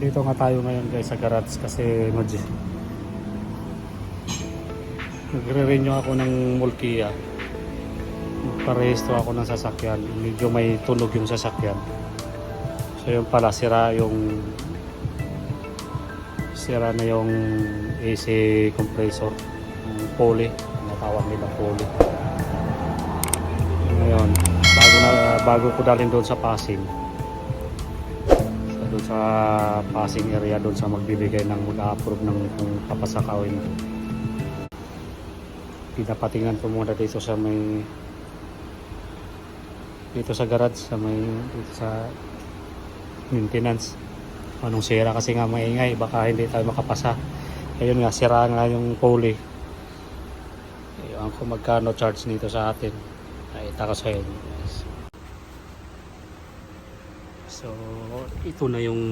Dito nga tayo ngayon guys sa garage kasi mag nagre-renew ako ng Mulkia. Parehistro ako ng sasakyan. Medyo may tunog yung sasakyan. So yung pala sira yung sira na yung AC compressor yung pulley natawag nila pulley ngayon bago na bago ko dalhin doon sa passing sa doon sa passing area doon sa magbibigay ng mag-approve ng kung papasakawin. Pinapatingan ko muna dito sa may dito sa garage sa may dito sa maintenance. Anong sira kasi nga maingay baka hindi tayo makapasa. Ayun nga sira nga yung pulley. Ayun ko magkano charge nito sa atin. Nakita ko sa inyo. So ito na yung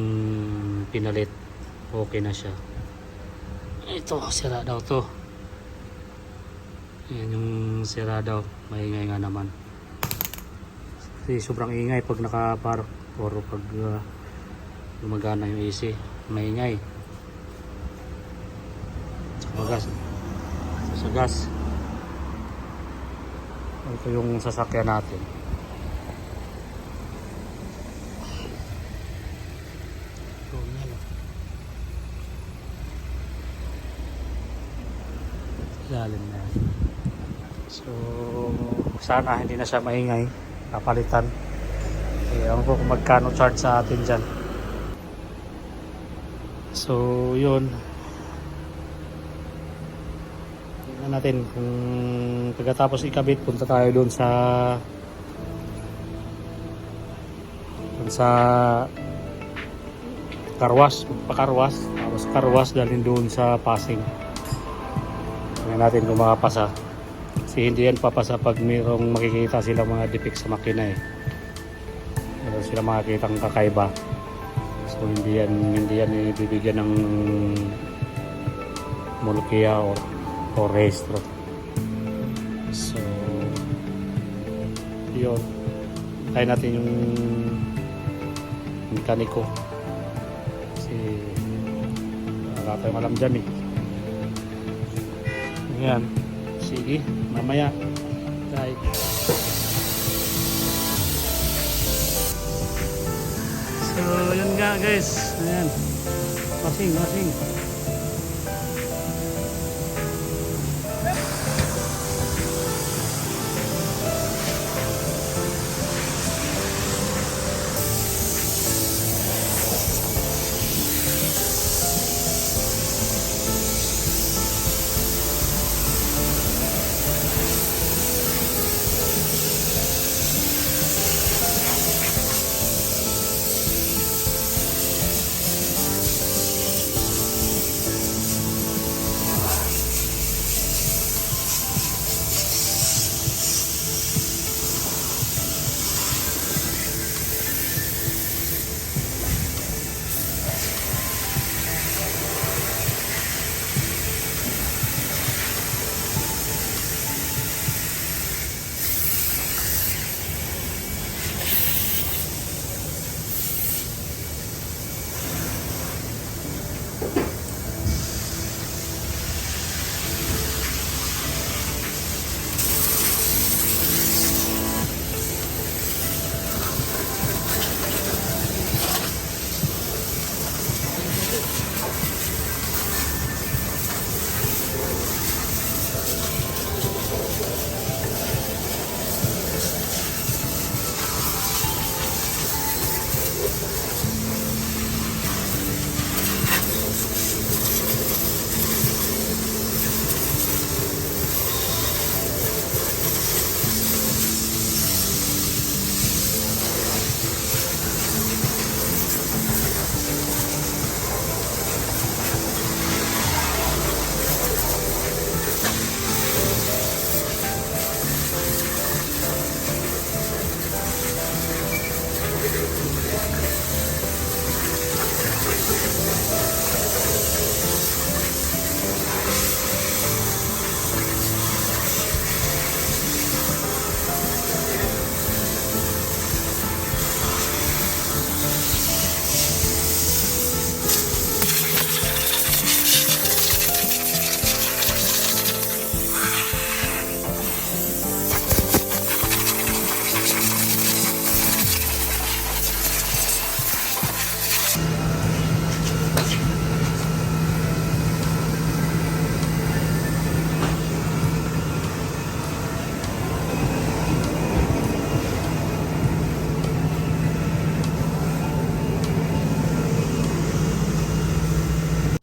pinalit. Okay na siya. Ito sira daw to. Yan yung sira daw. Maingay nga naman. Kasi sobrang ingay pag nakapark or pag uh, gumagana yung AC maingay. Sa gas. Sa gas. Ito yung sasakyan natin ito yan oh. Lalim na yan so sana hindi na siya maingay kapalitan eh, ewan ko kung magkano charge sa atin dyan So, yun. Tingnan natin kung pagkatapos ikabit, punta tayo doon sa doon sa karwas, pakarwas, tapos karwas dalhin doon sa passing. Tingnan natin kung makapasa. Kasi hindi yan papasa pag mayroong makikita sila mga defect sa makina eh. Meron sila makikita ang kakaiba. So hindi yan hindi yan ibibigyan ng Molukia or or restro. So yun. Kaya natin yung mekaniko. Kasi wala tayong alam dyan eh. Ayan. Sige, mamaya. Right. So, yun nga guys. Ayan. Masing, masing.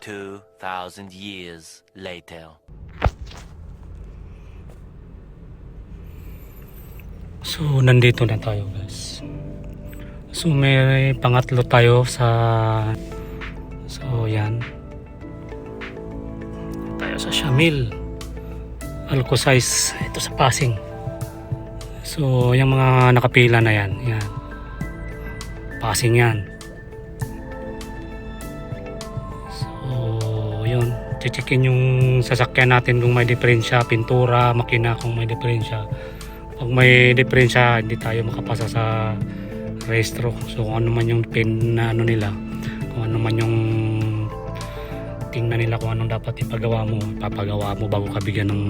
2,000 years later. So, nandito na tayo guys. So, may pangatlo tayo sa... So, yan. Tayo sa Shamil. Alcosize. Ito sa Pasing. So, yung mga nakapila na yan. Yan. Pasing yan. Yun. Chichikin yung sasakyan natin kung may diferensya, pintura, makina kung may diferensya. Pag may diferensya, hindi tayo makapasa sa restro. So kung ano man yung pin na ano nila, kung ano man yung tingnan nila kung anong dapat ipagawa mo, ipapagawa mo bago ka bigyan ng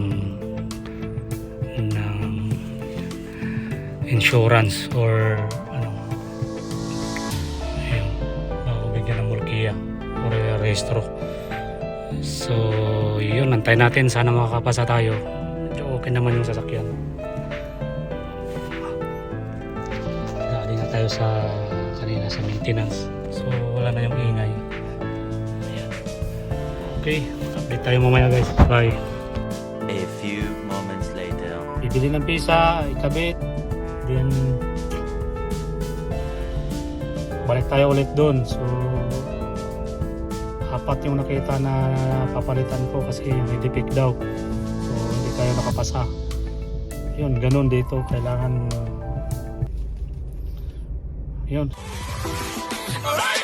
ng insurance or ano ayun, bago bigyan ng mulkiya or restro. So yun, antay natin sana makakapasa tayo. Medyo okay naman yung sasakyan. Galing na tayo sa kanina sa maintenance. So wala na yung ingay. Ayan. Okay, update tayo mamaya guys. Bye. A few moments later. Bibili ng pisa, ikabit. Then balik tayo ulit doon. So apat yung nakita na papalitan ko kasi may defect daw. So hindi tayo nakapasa. Yun, ganun dito. Kailangan yun. Alright!